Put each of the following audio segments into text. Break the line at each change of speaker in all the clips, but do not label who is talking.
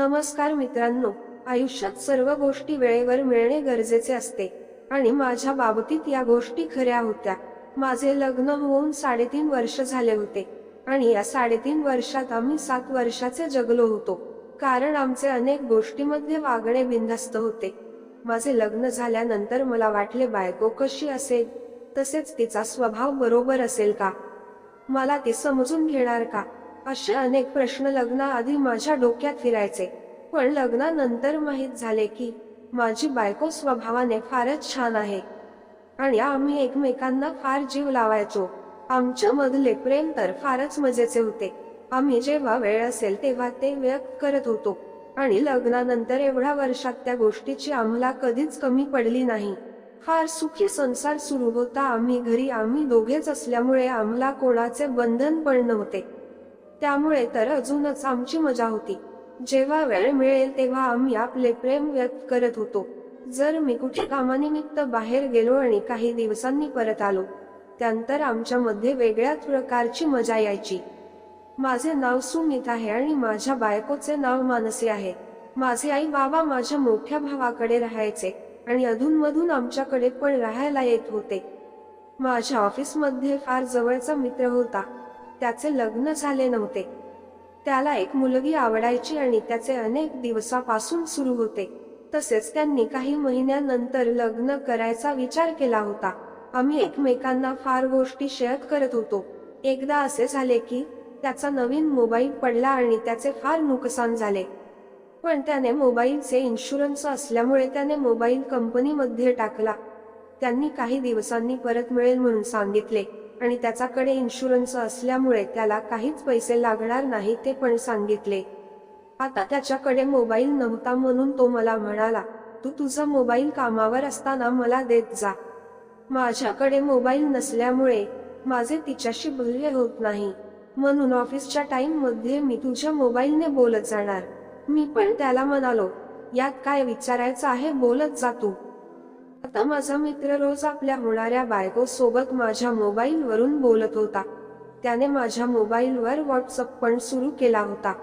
नमस्कार मित्रांनो. आयुष्यात सर्व गोष्टी वेळेवर मिळणे गरजेचे असते. आणि माझ्या बाबतीत या गोष्टी खऱ्या होत्या. माझे लग्न होऊन साडेतीन वर्ष झाले होते. आणि या साडेतीन वर्षात आम्ही सात वर्षाचे जगलो होतो. कारण आमचे अनेक गोष्टीमध्ये वागणे बिनधास्त होते. माझे लग्न झाल्यानंतर मला वाटले बायको कशी असेल? तसेच तिचा स्वभाव बरोबर असेल का? मला ते समजून घेणार का? असे अनेक प्रश्न लग्नाआधी माझ्या डोक्यात फिरायचे. पण लग्नानंतर माहीत झाले की माझी बायको स्वभावाने फारच छान आहे. आणि आम्ही एकमेकांना फार जीव लावायचो. आमच्या मधले प्रेम तर फारच मजेचे होते. आम्ही जेव्हा वेळ असेल तेव्हा ते व्यक्त करत होतो. आणि लग्नानंतर एवढ्या वर्षात त्या गोष्टीची आम्हाला कधीच कमी पडली नाही. फार सुखी संसार सुरू होता. आम्ही घरी आम्ही दोघेच असल्यामुळे आम्हाला कोणाचे बंधन पण नव्हते. त्यामुळे तर अजूनच आमची मजा होती. जेव्हा वेळ मिळेल तेव्हा आम्ही आपले प्रेम व्यक्त करत होतो. जर मी कुठे कामानिमित्त बाहेर गेलो आणि काही दिवसांनी परत आलो त्यानंतर आमच्यामध्ये वेगळ्याच प्रकारची मजा यायची. माझे नाव सुमित आहे आणि माझ्या बायकोचे नाव मानसी आहे. माझे आई बाबा माझ्या मोठ्या भावाकडे राहायचे आणि अधूनमधून आमच्याकडे पण राहायला येत होते. माझ्या ऑफिसमध्ये फार जवळचा मित्र होता. त्याचे लग्न झाले नव्हते. त्याला एक मुलगी आवडायची आणि त्याचे अनेक दिवसापासून सुरू होते. तसेच त्यांनी काही महिन्यानंतर लग्न करायचा विचार केला होता. आम्ही एकमेकांना फार गोष्टी शेअर करत होतो. एकदा असे झाले की त्याचा नवीन मोबाईल पडला आणि त्याचे फार नुकसान झाले. पण त्याने मोबाईलचे इन्शुरन्स असल्यामुळे त्याने मोबाईल कंपनीमध्ये टाकला. त्यांनी काही दिवसांनी परत मिळेल म्हणून सांगितले. आणि त्याच्याकडे इन्शुरन्स असल्यामुळे त्याला काहीच पैसे लागणार नाही ते पण सांगितले. आता त्याच्याकडे मोबाईल नव्हता म्हणून तो मला म्हणाला तू तुझा मोबाईल कामावर असताना मला देत जा. माझ्याकडे मोबाईल नसल्यामुळे माझे तिच्याशी बोलले होत नाही. म्हणून ऑफिसच्या टाइममध्ये मी तुझ्या मोबाईलने बोलत जाणार. मी पण त्याला म्हणालो यात काय विचारायचं आहे बोलत जा तू. आता माझा मित्र रोज आपल्या होणाऱ्या बायको सोबत माझ्या मोबाईल वरून बोलत होता. त्याने माझ्या मोबाईलवर व्हॉट्सअप पण सुरू केला होता.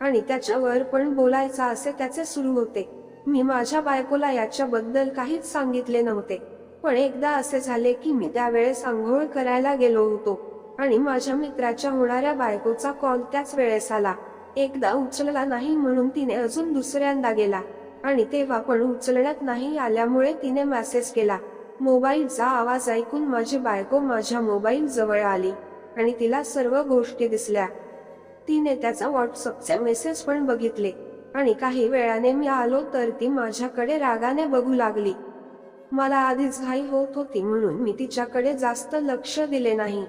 आणि त्याच्यावर पण बोलायचा असे त्याचे सुरू होते. मी माझ्या बायकोला याच्याबद्दल काहीच सांगितले नव्हते. पण एकदा असे झाले की मी त्यावेळेस आंघोळ करायला गेलो होतो. आणि माझ्या मित्राच्या होणाऱ्या बायकोचा कॉल त्याच वेळेस आला. एकदा उचलला नाही म्हणून तिने अजून दुसऱ्यांदा गेला. आणि तेव्हा पण उचलण्यात नाही आल्यामुळे तिने मेसेज केला मोबाईलचा आवाज ऐकून माझी बायको माझ्या मोबाईल जवळ आली आणि तिला सर्व गोष्टी दिसल्या. तिने त्याचा व्हॉट्सअपचे मेसेज पण बघितले आणि काही वेळाने मी आलो तर ती माझ्याकडे रागाने बघू लागली. मला आधीच घाई होत होती म्हणून मी तिच्याकडे जास्त लक्ष दिले नाही.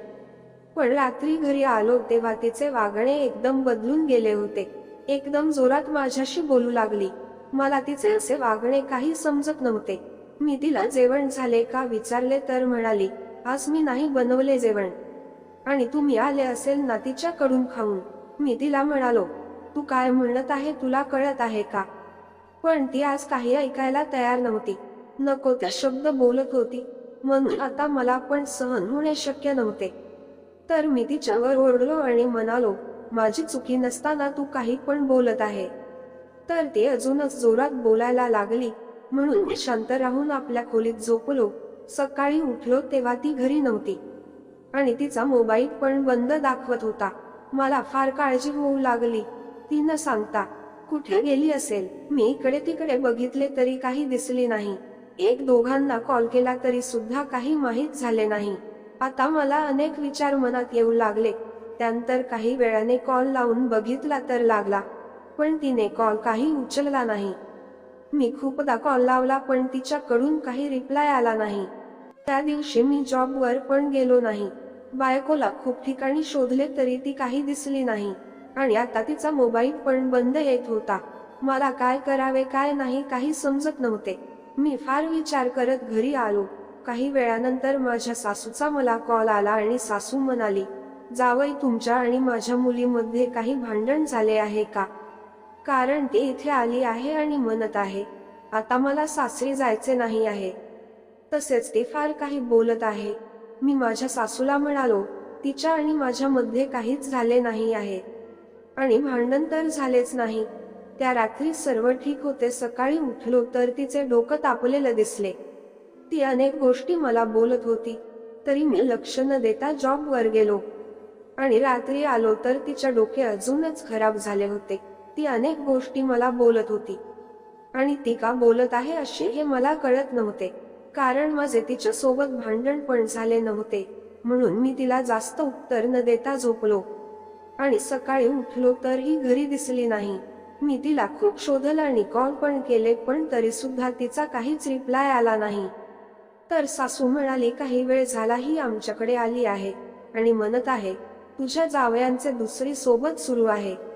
पण रात्री घरी आलो तेव्हा तिचे वागणे एकदम बदलून गेले होते. एकदम जोरात माझ्याशी बोलू लागली. मला तिचे असे वागणे काही समजत नव्हते. मी तिला जेवण झाले का विचारले तर म्हणाली आज मी नाही बनवले जेवण. आणि तुम्ही आले असेल ना तिच्याकडून खाऊन. मी तिला म्हणालो तू काय म्हणत आहे तुला कळत आहे का? पण ती आज काही ऐकायला तयार नव्हती. नको त्या शब्द बोलत होती. म्हणून आता मला पण सहन होणे शक्य नव्हते. तर मी तिच्यावर ओरडलो आणि म्हणालो माझी चुकी नसताना तू काही पण बोलत आहे. तर ते अजूनच जोरात बोलायला लागली. म्हणून मी शांत राहून आपल्या खोलीत झोपलो. सकाळी उठलो तेव्हा ती घरी नव्हती. आणि तिचा मोबाईल पण बंद दाखवत होता. मला फार काळजी होऊ लागली. ती न सांगता कुठे गेली असेल? मी इकडे तिकडे बघितले तरी काही दिसली नाही. एक दोघांना कॉल केला तरी सुद्धा काही माहीत झाले नाही. आता मला अनेक विचार मनात येऊ लागले. त्यानंतर काही वेळाने कॉल लावून बघितला तर लागला. पण तिने कॉल काही उचलला नाही. मी खूपदा कॉल लावला पण तिच्याकडून काही रिप्लाय आला नाही. त्या दिवशी मी जॉबवर पण गेलो नाही. बायकोला खूप ठिकाणी शोधले तरी ती काही दिसली नाही. आणि आता तिचा मोबाईल पण बंद येत होता. मला काय करावे काय नाही काही समजत नव्हते. मी फार विचार करत घरी आलो. काही वेळानंतर माझ्या सासूचा मला कॉल आला आणि सासू म्हणाली जावई तुमच्या आणि माझ्या मुलीमध्ये काही भांडण झाले आहे का? कारण ती इथे आली आहे आणि म्हणत आहे आता मला सासरी जायचे नाही आहे. तसेच ते फार काही बोलत आहे. मी माझ्या सासूला म्हणालो तिच्या आणि माझ्या मध्ये काहीच झाले नाही आहे. आणि भांडण तर झालेच नाही. त्या रात्री सर्व ठीक होते सकाळी उठलो तर तिचे डोकं तापलेलं दिसले. ती अनेक गोष्टी मला बोलत होती तरी मी लक्ष न देता जॉबवर गेलो. आणि रात्री आलो तर तिच्या डोके अजूनच खराब झाले होते. ती अनेक गोष्टी मला बोलत होती. आणि ती का बोलत आहे अशी हे मला कळत नव्हते. कारण माझे तिच्या सोबत भांडण पण झाले नव्हते. म्हणून मी तिला जास्त उत्तर न देता झोपलो. आणि सकाळी उठलो तर ही घरी दिसली नाही. मी तिला खूप शोधलं आणि कॉल पण केले पण तरी सुद्धा तिचा काहीच रिप्लाय आला नाही. तर सासू म्हणाली काही वेळ झाला ही आमच्याकडे आली आहे. आणि म्हणत आहे तुझ्या जावयांचे दुसरी सोबत सुरू आहे.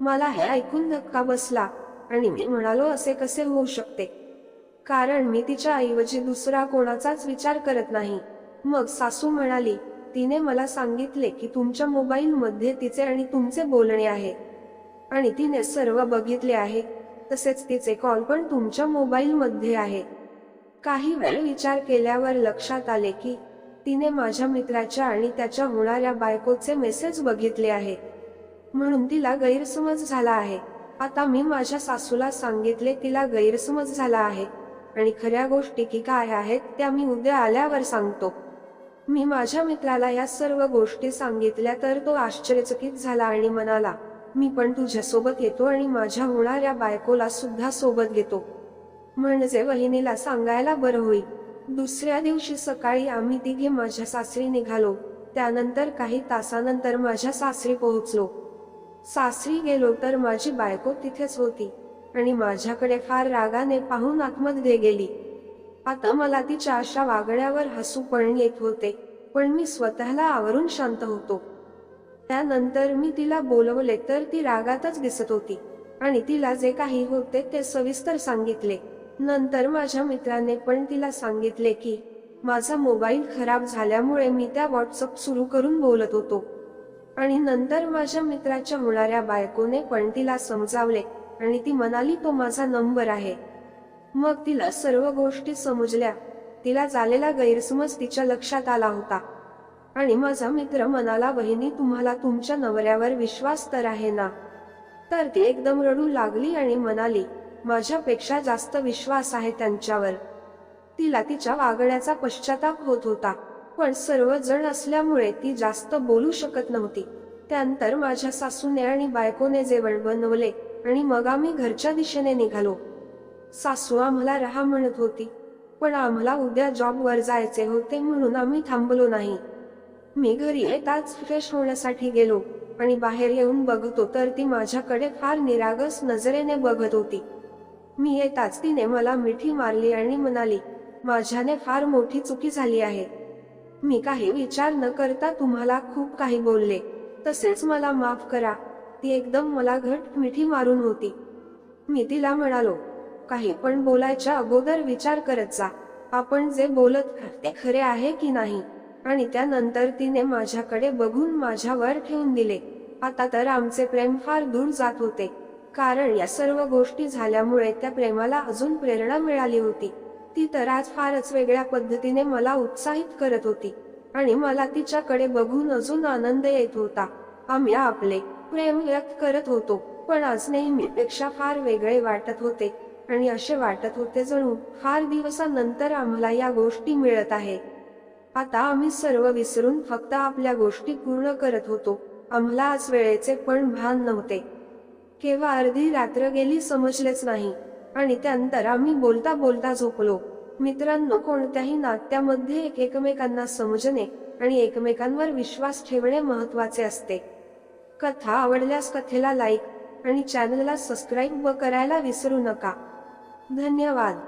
मला हे ऐकून धक्का बसला आणि मी म्हणालो असे कसे होऊ शकते? कारण मी तिच्या ऐवजी दुसरा कोणाचाच विचार करत नाही. मग सासू म्हणाली तिने मला सांगितले की तुमच्या मोबाईल मध्ये तिचे आणि तुमचे बोलणे आहे. आणि तिने सर्व बघितले आहे. तसेच तिचे कॉल पण तुमच्या मोबाईल मध्ये आहे. काही वेळ विचार केल्यावर लक्षात आले की तिने माझ्या मित्राच्या आणि त्याच्या होणाऱ्या बायकोचे मेसेज बघितले आहे म्हणून तिला गैरसमज झाला आहे. आता मी माझ्या सासूला सांगितले तिला गैरसमज झाला आहे. आणि खऱ्या गोष्टी की काय आहेत त्या मी उद्या आल्यावर सांगतो. मी माझ्या मित्राला या सर्व गोष्टी सांगितल्या तर तो आश्चर्यचकित झाला आणि म्हणाला मी पण तुझ्यासोबत येतो आणि माझ्या होणाऱ्या बायकोला सुद्धा सोबत घेतो. म्हणजे वहिनीला सांगायला बरं होईल. दुसऱ्या दिवशी सकाळी आम्ही तिघे माझ्या सासरी निघालो. त्यानंतर काही तासानंतर माझ्या सासरी पोहोचलो. सासरी गेलो तर माझी बायको तिथेच होती आणि माझ्याकडे फार रागाने पाहून आतमध्ये गेली. आता मला तिच्या अशा वागण्यावर हसू पण येत होते पण मी स्वतःला आवरून शांत होतो. त्यानंतर मी तिला बोलवले तर ती रागातच दिसत होती आणि तिला जे काही होते ते सविस्तर सांगितले. नंतर माझ्या मित्राने पण तिला सांगितले की माझा मोबाईल खराब झाल्यामुळे मी त्या व्हॉट्सअप सुरू करून बोलत होतो. आणि नंतर माझ्या मित्राच्या होणाऱ्या बायकोने पण तिला समजावले आणि ती म्हणाली तो माझा नंबर आहे. मग तिला सर्व गोष्टी समजल्या. तिला झालेला गैरसमज तिच्या लक्षात आला होता. आणि माझा मित्र म्हणाला बहिणी तुम्हाला तुमच्या नवऱ्यावर विश्वास तर आहे ना? तर ती एकदम रडू लागली आणि म्हणाली माझ्यापेक्षा जास्त विश्वास आहे त्यांच्यावर. तिला तिच्या वागण्याचा पश्चाताप होत होता. पण सर्वजण असल्यामुळे ती जास्त बोलू शकत नव्हती. त्यानंतर माझ्या सासूने आणि बायकोने जेवण बनवले आणि मग आम्ही घरच्या दिशेने निघालो. सासू आम्हाला राहा म्हणत होती पण आम्हाला उद्या जॉबवर जायचे होते म्हणून आम्ही थांबलो नाही. मी घरी येताच फ्रेश होण्यासाठी गेलो आणि बाहेर येऊन बघतो तर ती माझ्याकडे फार निरागस नजरेने बघत होती. मी येताच तिने मला मिठी मारली आणि म्हणाली माझ्याने फार मोठी चुकी झाली आहे. मी काही विचार न करता तुम्हाला खूप काही बोलले. तसेच मला माफ करा. ती एकदम मला घट मिठी मारून होती. मी तिला म्हणालो काही पण बोलायच्या अगोदर विचार करत जा. आपण जे बोलत ते खरे आहे की नाही? आणि त्यानंतर तिने माझ्याकडे बघून माझ्यावर ठेवून दिले. आता तर आमचे प्रेम फार दूर जात होते. कारण या सर्व गोष्टी झाल्यामुळे त्या प्रेमाला अजून प्रेरणा मिळाली होती. ती तर आज फारच वेगळ्या पद्धतीने मला उत्साहित करत होती आणि मला तिच्याकडे बघून अजून आनंद येत होता. आम्ही आपले प्रेम व्यक्त करत होतो पण आज नेहमीपेक्षा फार वेगळे वाटत होते आणि असे वाटत होते जणू फार दिवसानंतर आम्हाला या गोष्टी मिळत आहे. आता आम्ही सर्व विसरून फक्त आपल्या गोष्टी पूर्ण करत होतो. आम्हाला आज वेळेचे पण भान नव्हते. केव्हा अर्धी रात्र गेली समजलेच नाही. आणि त्यानंतर आम्ही बोलता बोलता झोपलो. मित्रांनो कोणत्याही नात्यामध्ये एक एकमेकांना समजणे आणि एकमेकांवर विश्वास ठेवणे महत्त्वाचे असते. कथा आवडल्यास कथेला लाईक आणि चॅनलला सबस्क्राईब व करायला विसरू नका. धन्यवाद.